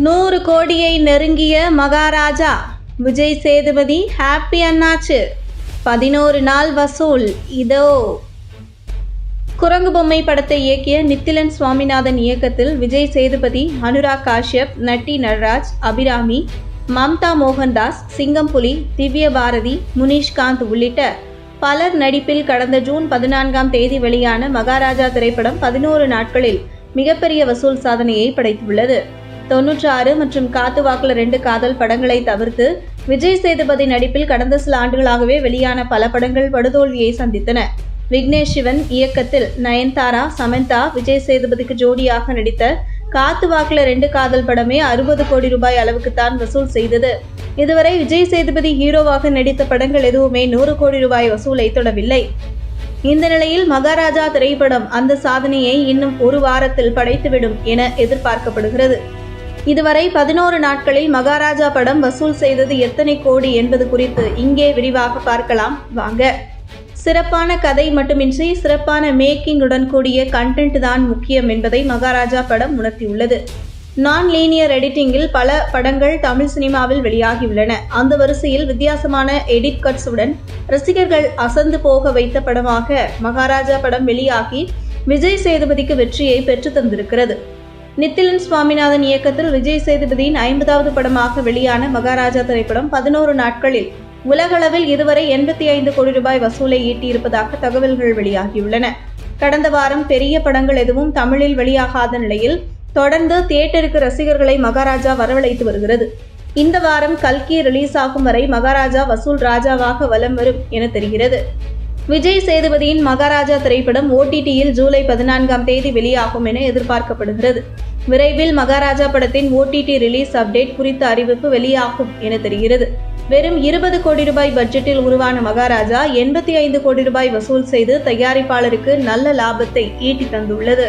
நூறு கோடியை நெருங்கிய மகாராஜா விஜய் சேதுபதி ஹாப்பி அண்ணாச்சு. பதினோரு நாள் வசூல் இதோ. குரங்கு பொம்மை படத்தை இயக்கிய நித்திலன் சுவாமிநாதன் இயக்கத்தில் விஜய் சேதுபதி அனுராக் காஷ்யப் நட்டி நடராஜ் அபிராமி மம்தா மோகன்தாஸ் சிங்கம்புலி திவ்ய பாரதி முனிஷ்காந்த் உள்ளிட்ட பலர் நடிப்பில் கடந்த ஜூன் பதினான்காம் தேதி வெளியான மகாராஜா திரைப்படம் பதினோரு நாட்களில் மிகப்பெரிய வசூல் சாதனையை படைத்துள்ளது. தொன்னூற்றி ஆறு மற்றும் காத்து வாக்குல ரெண்டு காதல் படங்களை தவிர்த்து விஜய் சேதுபதி நடிப்பில் கடந்த சில ஆண்டுகளாகவே வெளியான பல படங்கள் படுதோல்வியை சந்தித்தன. விக்னேஷ் சிவன் இயக்கத்தில் நயன்தாரா சமந்தா விஜய் சேதுபதிக்கு ஜோடியாக நடித்த காத்து வாக்குல ரெண்டு காதல் படமே அறுபது கோடி ரூபாய் அளவுக்குத்தான் வசூல் செய்தது. இதுவரை விஜய் சேதுபதி ஹீரோவாக நடித்த படங்கள் எதுவுமே நூறு கோடி ரூபாய் வசூலை தொடவில்லை. இந்த நிலையில் மகாராஜா திரைப்படம் அந்த சாதனையை இன்னும் ஒரு வாரத்தில் படைத்துவிடும் என எதிர்பார்க்கப்படுகிறது. இதுவரை பதினோரு நாட்களில் மகாராஜா படம் வசூல் செய்தது எத்தனை கோடி என்பது குறித்து இங்கே விரிவாக பார்க்கலாம். வாங்க. சிறப்பான கதை மட்டுமின்றி சிறப்பான மேக்கிங்குடன் கூடிய கண்டென்ட் தான் முக்கியம் என்பதை மகாராஜா படம் உணர்த்தியுள்ளது. நான் லீனியர் எடிட்டிங்கில் பல படங்கள் தமிழ் சினிமாவில் வெளியாகியுள்ளன. அந்த வரிசையில் வித்தியாசமான எடிட் கட்ஸுடன் ரசிகர்கள் அசந்து போக வைத்த படமாக மகாராஜா படம் வெளியாகி விஜய் சேதுபதிக்கு வெற்றியை பெற்று தந்திருக்கிறது. நித்திலன் சுவாமிநாதன் இயக்கத்தில் விஜய் சேதுபதியின் ஐம்பதாவது படமாக வெளியான மகாராஜா திரைப்படம் பதினோரு நாட்களில் உலகளவில் இதுவரை எண்பத்தி ஐந்து கோடி ரூபாய் வசூலை ஈட்டியிருப்பதாக தகவல்கள் வெளியாகியுள்ளன. கடந்த வாரம் பெரிய படங்கள் எதுவும் தமிழில் வெளியாகாத நிலையில் தொடர்ந்து தியேட்டருக்கு ரசிகர்களை மகாராஜா வரவழைத்து வருகிறது. இந்த வாரம் கல்கி ரிலீஸ் ஆகும் வரை மகாராஜா வசூல் ராஜாவாக வலம் வரும் என தெரிகிறது. விஜய் சேதுபதியின் மகாராஜா திரைப்படம் ஓடிடியில் ஜூலை பதினான்காம் தேதி வெளியாகும் என எதிர்பார்க்கப்படுகிறது. விரைவில் மகாராஜா படத்தின் ஓடிடி ரிலீஸ் அப்டேட் குறித்த அறிவிப்பு வெளியாகும் என தெரிகிறது. வெறும் இருபது கோடி ரூபாய் பட்ஜெட்டில் உருவான மகாராஜா எண்பத்தி ஐந்து கோடி ரூபாய் வசூல் செய்து தயாரிப்பாளருக்கு நல்ல லாபத்தை ஈட்டி தந்துள்ளது.